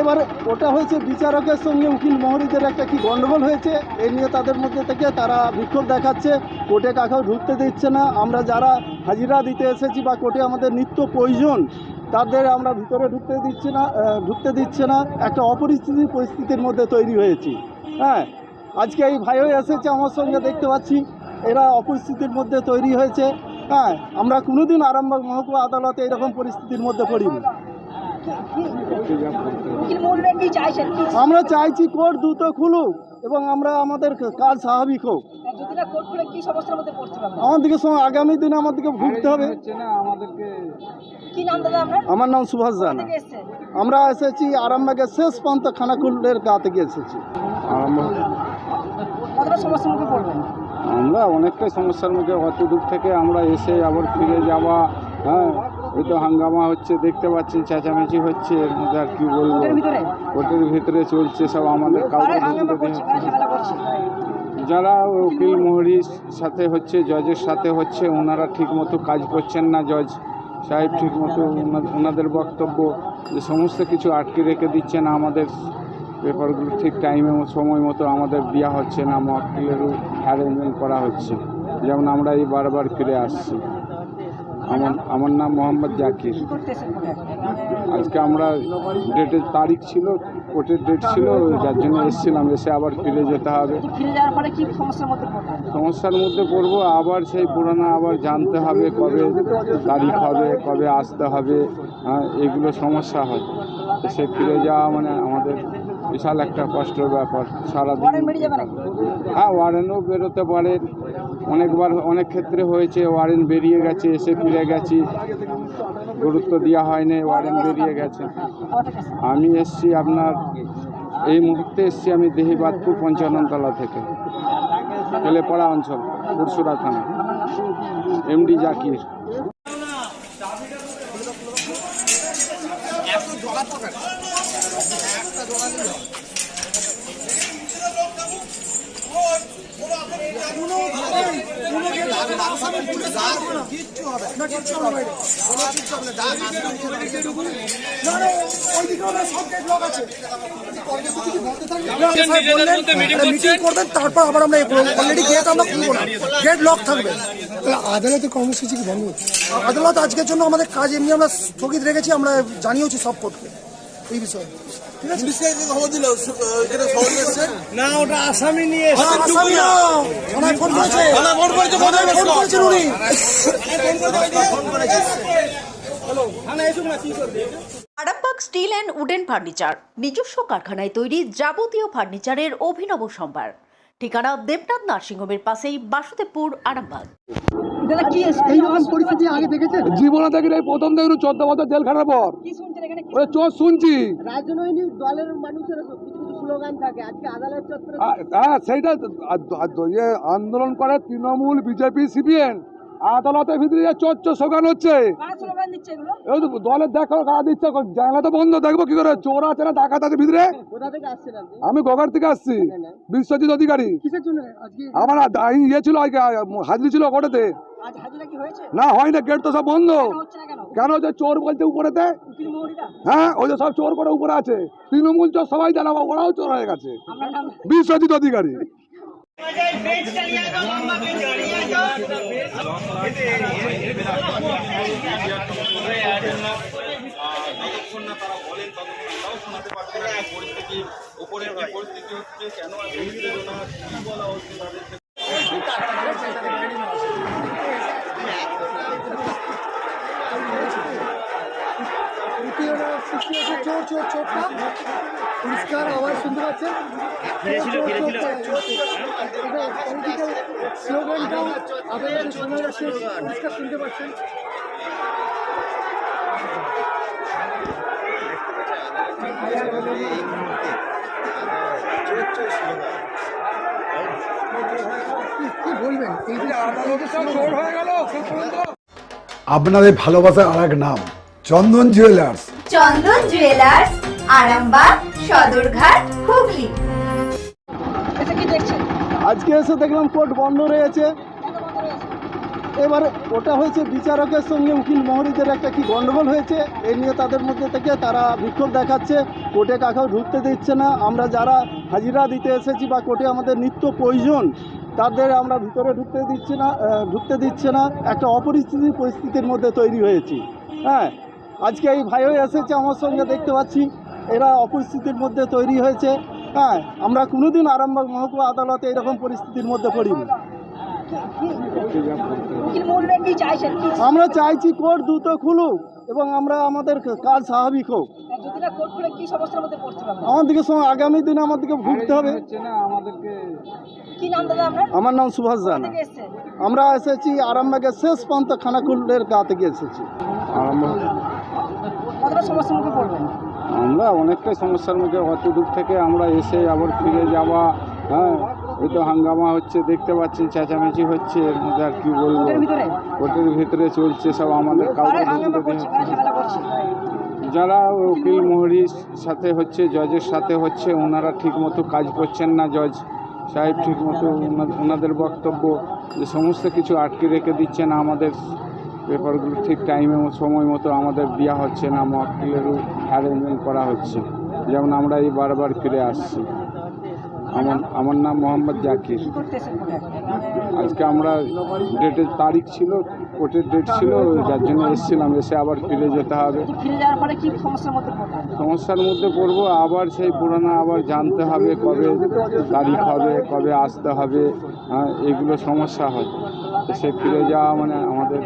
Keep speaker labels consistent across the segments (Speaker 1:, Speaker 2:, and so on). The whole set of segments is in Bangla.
Speaker 1: এবার ওটা হয়েছে বিচারকের সঙ্গে উকিল মহরিদের একটা কি গন্ডগোল হয়েছে? এ নিয়ে তাদের মধ্যে থেকে তারা বিক্ষোভ দেখাচ্ছে, কোর্টে কাকাও ঢুকতে দিচ্ছে না। আমরা যারা হাজিরা দিতে এসেছি বা কোর্টে আমাদের নিত্য প্রয়োজন, তাদের আমরা ভিতরে ঢুকতে দিচ্ছি না ঢুকতে দিচ্ছে না। একটা অপরিস্থিতি পরিস্থিতির মধ্যে তৈরি হয়েছি। হ্যাঁ আজকে এই ভাইও এসেছে আমার সঙ্গে, দেখতে পাচ্ছি। এরা অপরিস্থিতির মধ্যে তৈরি হয়েছে। হ্যাঁ আমরা কোনোদিন আরামবাগ মহকুমা আদালতে এরকম পরিস্থিতির মধ্যে পড়িনি। আমরা চাইছি কোর্ট দ্রুত খুলুক এবং আমরা আমাদের কাজ স্বাভাবিক হোক। আমাদেরকে আগামী দিনে আমাদেরকে ভুগতে হবে। আমার নাম সুভাষ জানা। আমরা এসেছি, আরামবাগের শেষ প্রান্ত খানাকুলের গা থেকে এসেছি।
Speaker 2: আমরা অনেকটাই সমস্যার মুখে, অত দূর থেকে আমরা এসে আবার ফিরে যাওয়া হ্যাঁ। ওই তো হাঙ্গামা হচ্ছে দেখতে পাচ্ছেন চেঁচামেচি হচ্ছে এর মধ্যে আর কি বলব?
Speaker 3: কোর্টের ভিতরে?
Speaker 2: চলছে সব আমাদের কাউকে না। যারা উকিল মোহরির সাথে হচ্ছে জজের সাথে হচ্ছে ওনারা ঠিকমতো কাজ করছেন না জজ সাহেব ঠিকমতো ওনা- ওনাদের বক্তব্য যে সমস্ত কিছু আটকে রেখে দিচ্ছেন আমাদের পেপারগুলো ঠিক টাইমে সময় মতো আমাদের দেওয়া হচ্ছে না মক্কেলেরও অ্যারেঞ্জমেন্ট করা হচ্ছে। যেমন আমরা এই বারবার ফিরে আসছি। আমার আমার নাম মোহাম্মদ জাকির। আজকে আমরা ডেটের তারিখ ছিল কোর্টের ডেট ছিল যার জন্য এসেছিলাম এসে আবার ফিরে যেতে হবে।
Speaker 3: সমস্যার মধ্যে
Speaker 2: পড়ব আবার সেই পুরানো আবার জানতে হবে কবে তারিখ হবে কবে আসতে হবে হ্যাঁ এগুলো সমস্যা হয়। সে ফিরে যাওয়া মানে আমাদের বিশাল একটা কষ্টের ব্যাপার সারাদিন। হ্যাঁ ওয়ারেন্টও বেরোতে পারে অনেকবার অনেক ক্ষেত্রে হয়েছে ওয়ারেন্ট বেরিয়ে গেছে, এসে ফিরে গেছি। গুরুত্ব দেওয়া হয়নি ওয়ারেন্ট বেরিয়ে গেছে? আমি এসছি আপনার, এই মুহূর্তে এসছি আমি দেহিবাদপুর পঞ্চাননতলা থেকে, তেলেপাড়া অঞ্চল পুরসুরা থানা, এমডি জাকির।
Speaker 4: তারপর আবার আমরা অলরেডি না গেট লক থাকবে আদালতে কর্মসূচি কি বন্ধ আদালত আজকের জন্য আমাদের কাজ এমনি আমরা স্থগিত রেখেছি, আমরা জানিয়েছি সব কোর্টকে এই বিষয়ে। ঠিক আছে।
Speaker 5: না ওটা আসামি নিয়ে
Speaker 4: হ্যাঁ, আসামি না। থানায় ফোন করেছে। থানায় ফোন করেছেন উনি।
Speaker 6: Arambagh steel and wooden furniture নিজস্ব কারখানায় তৈরি যাবতীয় ফার্নিচারের অভিনব সম্ভার। ঠিকানা দেবনাথ নার্সিংহোমের পাশেই বাসুদেবপুর আরামবাগ।
Speaker 3: দাদা কি
Speaker 4: এইরকম পরিস্থিতি আগে দেখেছেন?
Speaker 2: জীবনে দেখি এই প্রথম দেখুন চোদ্দ বছর জেল খাটার পর।
Speaker 3: কি শুনছেন এখানে? কি
Speaker 2: চোর শুনছি।
Speaker 3: রাজনৈতিক দলের মানুষের কিছু কিছু স্লোগান থাকে। আজকে আদালত চত্বরে
Speaker 2: হ্যাঁ সেইটা আ- আ- ইয়ে আন্দোলন করে তৃণমূল বিজেপি সিপিএন আদালতের ভিতরে যে চোর চোর শোকান হচ্ছে
Speaker 3: স্লোগান দিচ্ছে এগুলো?
Speaker 2: এই তো দলের দেখো কারা দিচ্ছে? জানলা তো বন্ধ দেখব কি করে? চোর আছে না ডাকাত আছে ভিতরে?
Speaker 3: কোথা থেকে আসছেন আপনি?
Speaker 2: আমি গগার থেকে আসছি। বিশ্বজিৎ অধিকারী।
Speaker 4: কিসের জন্য? আজকে?
Speaker 2: আমার ইয়ে ছিল ছিল
Speaker 3: হাজিরা কি হয়েছে?
Speaker 2: না হয় না গেট তো সব বন্ধ।
Speaker 3: কেন
Speaker 2: যে চোর বলছে উপরেতে? হ্যাঁ ওই যে সব চোর করে উপরে আছে। তৃণমূল চোর সবাই জানাব ওরাও চোর হয়ে গেছে। বিশ্বজিৎ অধিকারী।
Speaker 7: যতক্ষণ না তারা বলেন ততক্ষণ পরিস্থিতি উপরে পরিস্থিতি হচ্ছে কেন বলা হচ্ছে তাদেরকে
Speaker 4: চোর পরিষ্কার আওয়াজ শুনতে পাচ্ছেন? স্লোগানটাও আপনাদের শোনা যাচ্ছে পরিষ্কার শুনতে পাচ্ছেন।
Speaker 8: আপনাদের ভালোবাসার আর এক নাম চন্দন জুয়েলার্স।
Speaker 9: চন্দন জুয়েলার্স আরামবাগ সদরঘাট হুগলি।
Speaker 1: আজকে এসে দেখলাম কোর্ট বন্ধ রয়েছে। এবারে ওটা হয়েছে বিচারকের সঙ্গে উকিল মহরিদের একটা কি গন্ডগোল হয়েছে এ নিয়ে তাদের মধ্যে থেকে তারা বিক্ষোভ দেখাচ্ছে। কোর্টে কাকাও ঢুকতে দিচ্ছে না। আমরা যারা হাজিরা দিতে এসেছি বা কোর্টে আমাদের নিত্য প্রয়োজন তাদের আমরা ভিতরে ঢুকতে দিচ্ছি না ঢুকতে দিচ্ছে না। একটা অপরিস্থিতি পরিস্থিতির মধ্যে তৈরি হয়েছি। হ্যাঁ আজকে এই ভাইও এসেছে আমার সঙ্গে, দেখতে পাচ্ছি। এরা অপরিস্থিতির মধ্যে তৈরি হয়েছে। হ্যাঁ আমরা কোনোদিন আরামবাগ মহকুমা আদালতে এরকম পরিস্থিতির মধ্যে পড়িনি। আমরা চাইছি কোর্ট দ্রুত খুলুক এবং আমরা আমাদের কাজ স্বাভাবিক হোক। আমাদেরকে আগামী দিনে আমাদেরকে ভুগতে হবে। আমার নাম সুভাষ জানা। আমরা এসেছি আরামবাগের শেষ প্রান্ত খানাকুলের গা থেকে এসেছি।
Speaker 2: আরম্ভ আমরা অনেকটাই সমস্যার মুখে অত দূর থেকে আমরা এসে আবার ফিরে যাওয়া হ্যাঁ ওই তো হাঙ্গামা হচ্ছে দেখতে পাচ্ছেন চেঁচামেচি হচ্ছে এর মধ্যে আর কি বলব। কোর্টের ভিতরে? চলছে সব আমাদের কাউকে। যারা উকিল মোহরির সাথে হচ্ছে জজের সাথে হচ্ছে ওনারা ঠিকমতো কাজ করছেন না জজ সাহেব ঠিকমতো ওনা- ওনাদের বক্তব্য যে সমস্ত কিছু আটকে রেখে দিচ্ছেন আমাদের পেপারগুলো ঠিক টাইমে সময় মতো আমাদের দেওয়া হচ্ছে না মক্কেলেরও অ্যারেঞ্জমেন্ট করা হচ্ছে। যেমন আমরা এই বারবার ফিরে আসছি। আমার আমার নাম মোহাম্মদ জাকির। আজকে আমরা ডেটের তারিখ ছিল কোর্টের ডেট ছিল যার জন্য এসেছিলাম। এসে আবার ফিরে যেতে হবে। সমস্যার মধ্যে পড়ব আবার সেই পুরানো আবার জানতে হবে কবে তারিখ হবে কবে আসতে হবে হ্যাঁ, এগুলো সমস্যা হয়। সে ফিরে যাওয়া মানে আমাদের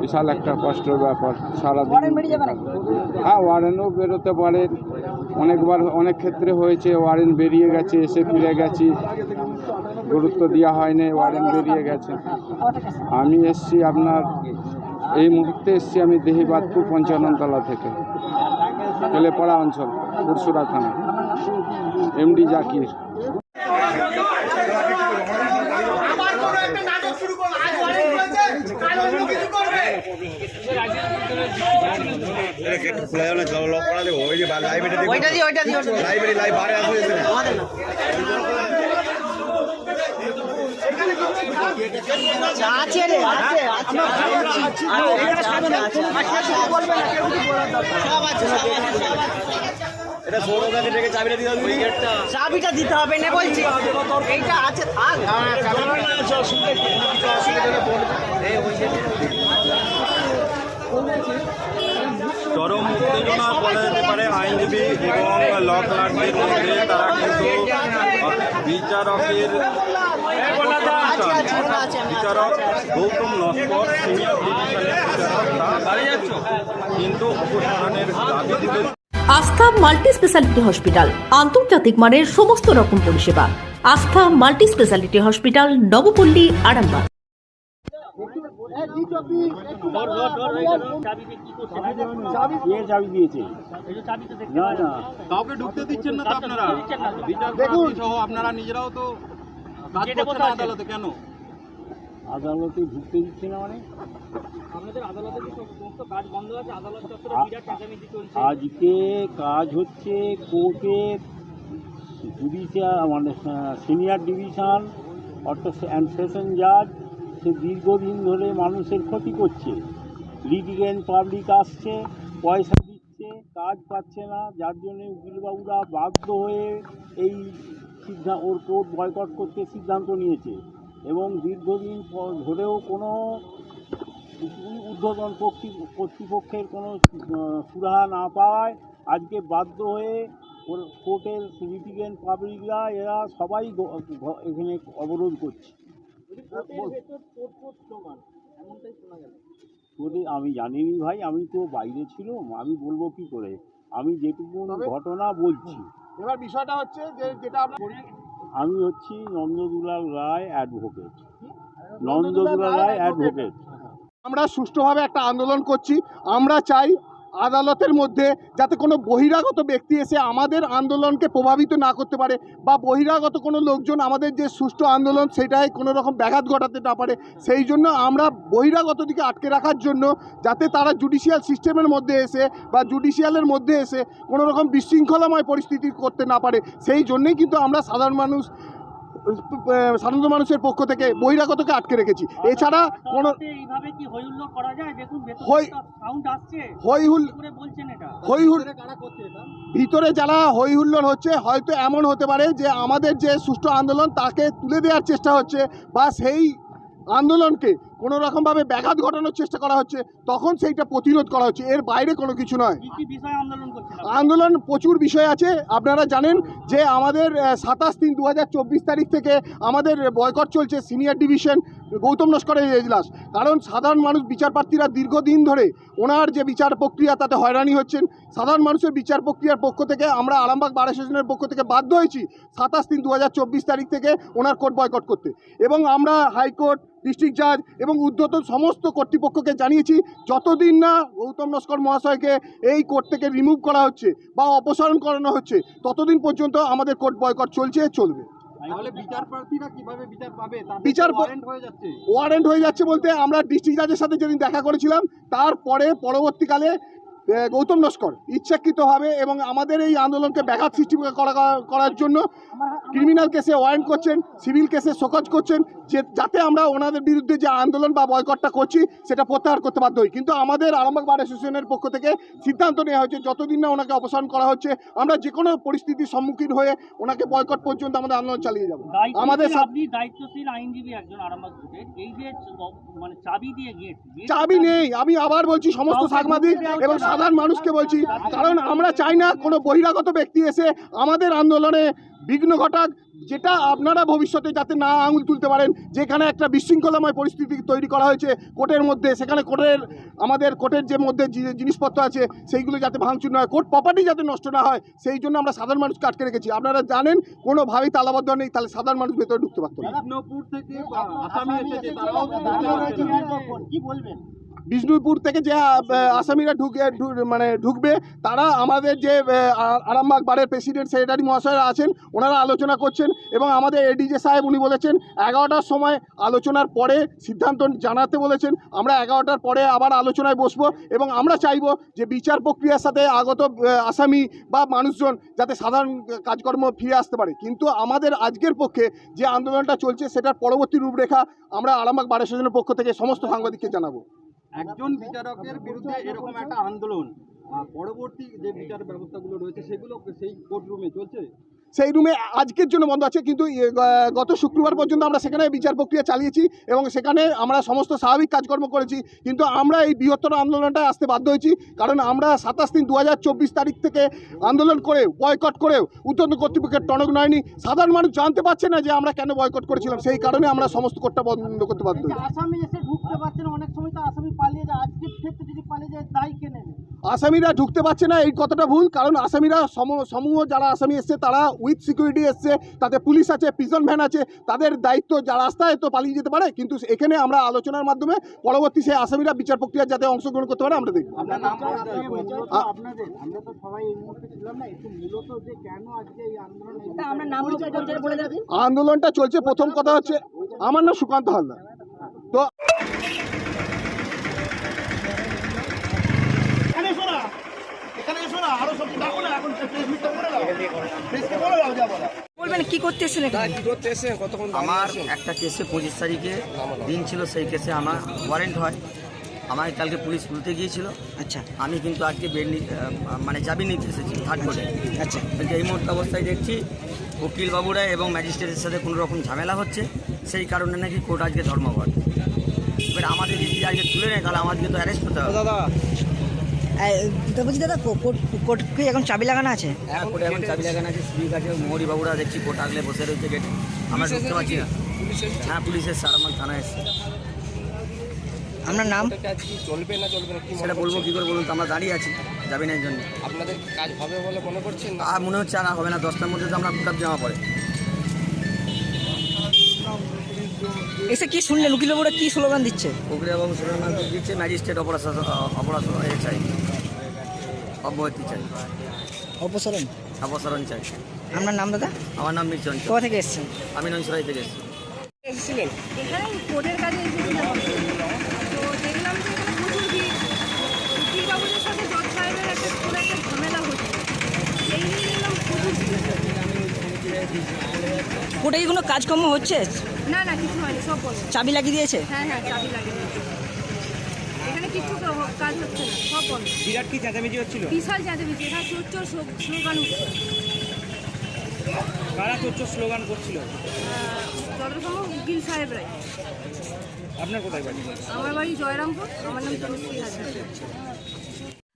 Speaker 2: বিশাল একটা কষ্টের ব্যাপার সারাদিন। হ্যাঁ ওয়ারেন্টও বেরোতে পারে। অনেকবার অনেক ক্ষেত্রে হয়েছে ওয়ারেন্ট বেরিয়ে গেছে এসে ফিরে গেছি। গুরুত্ব দেওয়া হয়নি ওয়ারেন্ট বেরিয়ে গেছে। আমি এসছি আপনার এই মুহূর্তে এসছি আমি দেহিবাদপুর পঞ্চাননতলা থেকে তেলেপাড়া অঞ্চল পুরসুরা থানা এমডি জাকির।
Speaker 10: চাবিটা দিতে হবে না বলছি। এইটা আছে থাক।
Speaker 7: চরম উত্তেজনা বলা যেতে পারে আইনজীবী এবং ল ক্লার্কদের মধ্যে। তারা কিন্তু বিচারকের বিচারক গৌতম নস্কর, সিনিয়র ডিভিশনের কিন্তু অপসারণের দাবি তুলে
Speaker 6: আস্থা মাল্টি স্পেশালিটি হসপিটাল, আন্তর্জাতিক মানের সমস্ত রকম পরিষেবা। Astha multi specialty hospital, Nabapalli, Arambagh.
Speaker 7: কাউকে ঢুকতে দিচ্ছেন না তো আপনারা? নিজেরাও তো না আদালতে কেন?
Speaker 11: আদালতে ঢুকতে দিচ্ছে না মানে? আজকে কাজ হচ্ছে কোর্টের জুডিশিয়াল মানে সিনিয়র ডিভিশন অর্থাৎ অ্যান্ড সেশন জাজ সে দীর্ঘদিন ধরে মানুষের ক্ষতি করছে। লিটিগেন্ট পাবলিক আসছে, পয়সা দিচ্ছে, কাজ পাচ্ছে না, যার জন্যে উকিলবাবুরা বাধ্য হয়ে এই সিদ্ধান্ত ওর কোর্ট বয়কট করতে সিদ্ধান্ত নিয়েছে। এবং দীর্ঘদিন ধরেও কোনো কর্তৃ- কর্তৃপক্ষের কোনো সুরাহা না পাওয়ায় আজকে বাধ্য হয়ে ওর কোর্টের লিটিগেন্ট পাবলিকরা এরা সবাই এখানে অবরোধ করছে। আমি জানিনি ভাই আমি তো বাইরে ছিলাম আমি বলব কি করে? আমি যেটুকু ঘটনা বলছি।
Speaker 1: এবার বিষয়টা হচ্ছে যে যেটা
Speaker 11: আমি হচ্ছি নন্দদুলাল রায় অ্যাডভোকেট নন্দদুলাল রায় অ্যাডভোকেট
Speaker 1: আমরা সুষ্ঠুভাবে একটা আন্দোলন করছি। আমরা চাই
Speaker 12: আদালতের মধ্যে যাতে কোনো বহিরাগত ব্যক্তি এসে আমাদের আন্দোলনকে প্রভাবিত না করতে পারে বা বহিরাগত কোনো লোকজন আমাদের যে সুষ্ঠু আন্দোলন সেটাই কোনো রকম ব্যাঘাত ঘটাতে না পারে, সেই জন্য আমরা বহিরাগত দিকে আটকে রাখার জন্য যাতে তারা জুডিশিয়াল সিস্টেমের মধ্যে এসে বা জুডিশিয়ালের মধ্যে এসে কোনো রকম বিশৃঙ্খলাময় পরিস্থিতি করতে না পারে, সেই জন্যেই কিন্তু আমরা সাধারণ মানুষ সাধারণ মানুষের পক্ষ থেকে বহিরাগতকে আটকে রেখেছি। এছাড়া কোনো
Speaker 11: এইভাবে কি হইহুল্লোড় করা যায়? দেখুন ভেতর
Speaker 12: হই-
Speaker 11: সাউন্ড আসছে।
Speaker 12: হই হুল
Speaker 11: কি করে বলছেন এটা?
Speaker 12: হই হুল ভিতরে যারা হই হুল্লোড় হচ্ছে হয়তো এমন হতে পারে যে আমাদের যে সুষ্ঠু আন্দোলন তাকে তুলে দেওয়ার চেষ্টা হচ্ছে বা সেই আন্দোলনকে কোনো রকমভাবে ব্যাঘাত ঘটানোর চেষ্টা করা হচ্ছে তখন সেইটা প্রতিরোধ করা হচ্ছে। এর বাইরে কোনো কিছু নয়।
Speaker 11: আন্দোলন
Speaker 12: আন্দোলন প্রচুর বিষয় আছে। আপনারা জানেন যে আমাদের সাতাশ তিন দু তারিখ থেকে আমাদের বয়কট চলছে সিনিয়র ডিভিশন গৌতম নস্করের এজলাস। কারণ সাধারণ মানুষ বিচার প্রার্থীরা দীর্ঘদিন ধরে ওনার যে বিচার প্রক্রিয়া তাতে হয়রানি হচ্ছেন। সাধারণ মানুষের বিচার প্রক্রিয়ার পক্ষ থেকে আমরা আরামবাগ বার অ্যাসোসিয়েশনের পক্ষ থেকে বাধ্য হয়েছি সাতাশ তিন দু তারিখ থেকে ওনার কোর্ট বয়কট করতে। এবং আমরা হাইকোর্ট ডিস্ট্রিক্ট জাজ এবং ঊর্ধ্বতন সমস্ত কর্তৃপক্ষকে জানিয়েছি যতদিন না গৌতম নস্কর মহাশয়কে এই কোর্ট থেকে রিমুভ করা হচ্ছে বা অপসারণ করানো হচ্ছে ততদিন পর্যন্ত আমাদের কোর্ট বয়কট চলছে চলবে।
Speaker 3: বিচার
Speaker 12: ওয়ারেন্ট হয়ে যাচ্ছে। বলতে আমরা ডিস্ট্রিক্ট জাজের সাথে যেদিন দেখা করেছিলাম তারপরে পরবর্তীকালে গৌতম নস্কর ইচ্ছাকৃতভাবে এবং আমাদের এই আন্দোলনকে ব্যাঘাত সৃষ্টি করা করার জন্য ক্রিমিনাল কেসে ওয়ারেন্ট করছেন সিভিল কেসে সকজ করছেন যে যাতে আমরা ওনাদের বিরুদ্ধে যে আন্দোলন বা বয়কটটা করছি সেটা প্রত্যাহার করতে বাধ্য হই। কিন্তু আমাদের আরামবাগ বার অ্যাসোসিয়েশনের পক্ষ থেকে সিদ্ধান্ত নেওয়া হয়েছে যতদিন না ওনাকে অপসারণ করা হচ্ছে আমরা যে কোনো পরিস্থিতির সম্মুখীন হয়ে ওনাকে বয়কট পর্যন্ত আমাদের আন্দোলন চালিয়ে যাব। আমাদের
Speaker 11: আপনি দায়িত্বশীল আইনজীবী একজন আরামবাগ এই যে মানে চাবি দিয়ে গেট
Speaker 12: চাবি নেই আমি আবার বলছি সমস্ত সাংবাদিক এবং সাধারণ মানুষকে বলছি কারণ আমরা চাই না কোনো বহিরাগত ব্যক্তি এসে আমাদের আন্দোলনে বিঘ্ন ঘটাক যেটা আপনারা ভবিষ্যতে যাতে না আঙুল তুলতে পারেন। যেখানে একটা বিশৃঙ্খলাময় পরিস্থিতি তৈরি করা হয়েছে কোর্টের মধ্যে সেখানে কোর্টের আমাদের কোর্টের যে মধ্যে জিনিসপত্র আছে সেইগুলো যাতে ভাঙচুর না হয় কোর্ট প্রপার্টি যাতে নষ্ট না হয় সেই জন্য আমরা সাধারণ মানুষকে আটকে রেখেছি। আপনারা জানেন কোনোভাবেই তালাবদ্ধ নেই তাহলে সাধারণ মানুষ ভেতরে ঢুকতে পারতো না।
Speaker 3: বিষ্ণুপুর থেকে
Speaker 12: যে আসামিরা ঢুকে মানে ঢুকবে, তারা আমাদের যে আরামবাগ বারের প্রেসিডেন্ট সেক্রেটারি মহাশয়রা আছেন, ওনারা আলোচনা করছেন এবং আমাদের এডিজে সাহেব উনি বলেছেন, এগারোটার সময় আলোচনার পরে সিদ্ধান্ত জানাতে বলেছেন, আমরা এগারোটার পরে আবার আলোচনায় বসবো এবং আমরা চাইব যে বিচার প্রক্রিয়ার সাথে আগত আসামি বা মানুষজন যাতে সাধারণ কাজকর্ম ফিরে আসতে পারে। কিন্তু আমাদের আজকের পক্ষে যে আন্দোলনটা চলছে, সেটার পরবর্তী রূপরেখা আমরা আরামবাগ বার অ্যাসোসিয়েশনের পক্ষ থেকে সমস্ত সাংবাদিককে জানাব।
Speaker 3: একজন বিচারকের বিরুদ্ধে এরকম একটা আন্দোলন পরবর্তী যে বিচার ব্যবস্থাগুলো রয়েছে, সেগুলো সেই কোর্টরুমে চলছে?
Speaker 12: সেই রুমে আজকের জন্য বন্ধ আছে কিন্তু গত শুক্রবার পর্যন্ত আমরা সেখানে বিচার প্রক্রিয়া চালিয়েছি এবং সেখানে আমরা সমস্ত স্বাভাবিক কাজকর্ম করেছি। কিন্তু আমরা এই বৃহত্তর আন্দোলনটায় আসতে বাধ্য হয়েছি কারণ আমরা সাতাশ তিন দু তারিখ থেকে আন্দোলন করে বয়কট করেও উত্তর কর্তৃপক্ষের টনক নয়নি সাধারণ মানুষ জানতে পারছে না যে আমরা কেন বয়কট করেছিলাম সেই কারণে আমরা সমস্ত কোর্টটা বন্ধ করতে বাধ্য হই
Speaker 3: আসামি এসে ঢুকতে পারছে না অনেক সময় আসামি পালিয়ে আজকের ক্ষেত্রে যদি পালিয়ে যায় দায় কে
Speaker 12: আসামিরা ঢুকতে পারছে না এই কথাটা ভুল কারণ আসামিরা সম- সমূহ যারা আসামি এসছে তারা উইথ সিকিউরিটি এসছে তাতে পুলিশ আছে প্রিজন ভ্যান আছে তাদের দায়িত্ব যা রাস্তায় তো পালিয়ে যেতে পারে কিন্তু এখানে আমরা আলোচনার মাধ্যমে পরবর্তী সেই আসামিরা বিচার প্রক্রিয়া যাতে অংশগ্রহণ করতে পারে আমরা দেখব।
Speaker 3: আপনার নাম
Speaker 12: আ-
Speaker 3: আপনাদের আমরা তো সবাই এই মুহূর্তে ছিলাম না একটু মূলত যে কেন আজকে এই আন্দোলন
Speaker 6: আমরা নাম বলে দেবেন
Speaker 12: আন্দোলনটা চলছে প্রথম কথা হচ্ছে আমার নাম সুকান্ত হালদার তো
Speaker 3: এখানে এসো না এখানে এসো না আরও সব ডাকো না এখন প্রেস করে দাও। প্রেসকে বলে দাও যা বলা
Speaker 6: বলবেন কি করতে এসেছেন এখানে?
Speaker 13: আমার একটা কেসে পঁচিশ তারিখে দিন ছিল সেই কেসে আমার ওয়ারেন্ট হয়। আমাকে কালকে পুলিশ তুলতে গিয়েছিল।
Speaker 6: আচ্ছা।
Speaker 13: আমি কিন্তু আজকে বেড মানে চাবি নিতে এসেছি থার্ড কোর্টে
Speaker 6: আচ্ছা।
Speaker 13: কিন্তু এই মুহূর্তে অবস্থায় দেখছি উকিল বাবুরা এবং ম্যাজিস্ট্রেটের সাথে কোনো রকম ঝামেলা হচ্ছে। সেই কারণে নাকি কোর্ট আজকে ধর্মঘট। এবার আমাদের যদি আজকে তুলে নেয় তাহলে আমাদেরকে তো অ্যারেস্ট হতে হবে।
Speaker 6: তো বলছি দাদা কোর্ট কি এখন চাবি লাগানো আছে?
Speaker 13: হ্যাঁ কোর্টে এখন চাবি লাগানো আছে সিভিক আছে মোহরি বাবুরা দেখছি কোর্ট আগলে বসে রয়েছে গেটে আমরা ঢুকতে পারছি না। হ্যাঁ পুলিশের সারামাল থানায় এসছে।
Speaker 6: আপনার নাম?
Speaker 14: চলবে না চলবে না? কি
Speaker 13: সেটা বলব কী করে বলুন তো আমরা দাঁড়িয়ে আছি যাবি না এই জন্য।
Speaker 14: আপনাদের কাজ হবে বলে মনে করছেন
Speaker 13: আর মনে হচ্ছে আর হবে না দশটার মধ্যে তো আমরা কুটাপ জামা পড়ে।
Speaker 6: এসে কি শুনলেন উকিল বাবুরা কি স্লোগান দিচ্ছে?
Speaker 13: প্রক্রিয়াবাবু সুরেন্দ্রনাথ দিচ্ছে ম্যাজিস্ট্রেট অপরাধ অপরাধ চাই অব্যাহতি চাই।
Speaker 10: অপসারণ?
Speaker 13: অপসারণ চাই।
Speaker 10: আপনার নাম দাদা?
Speaker 13: আমার নাম মির চঞ্চল
Speaker 10: কোথা থেকে এসছেন?
Speaker 13: আমি নৈশরাই থেকে এসেছি।
Speaker 10: এসেছিলেন?
Speaker 15: এখানে কোর্টের কাজে এসেছিলাম তো দেখলাম যে প্রচুর ভিড়। উকিল সাথে জজ সাহেবের একটা কোনো একটা ঝামেলা হচ্ছে। সেই নিয়ে দেখলাম প্রচুর
Speaker 10: কোর্টে কি কোনো কাজকর্ম হচ্ছে?
Speaker 15: না না কিছু হয়নি সব বলো
Speaker 10: চাবি লাগিয়ে দিয়েছে?
Speaker 15: হ্যাঁ হ্যাঁ চাবি লাগিয়ে দিয়েছে। এখানে কিছু কাজ হচ্ছে না সব বন্ধ।
Speaker 16: বিরাট কি চেঁচামেচি হচ্ছিল?
Speaker 15: বিশাল চেঁচামেচি এখানে চোর চোর স্লো- স্লোগান উঠছে।
Speaker 16: কারা চোর স্লোগান করছিল?
Speaker 15: আহ, যত সাহেব উকিল সাহেবরাই।
Speaker 16: আপনার কোথায় বাড়ি?
Speaker 15: আমার বাড়ি জয়রামপুর আমার নাম তনুশ্রী হাজরা।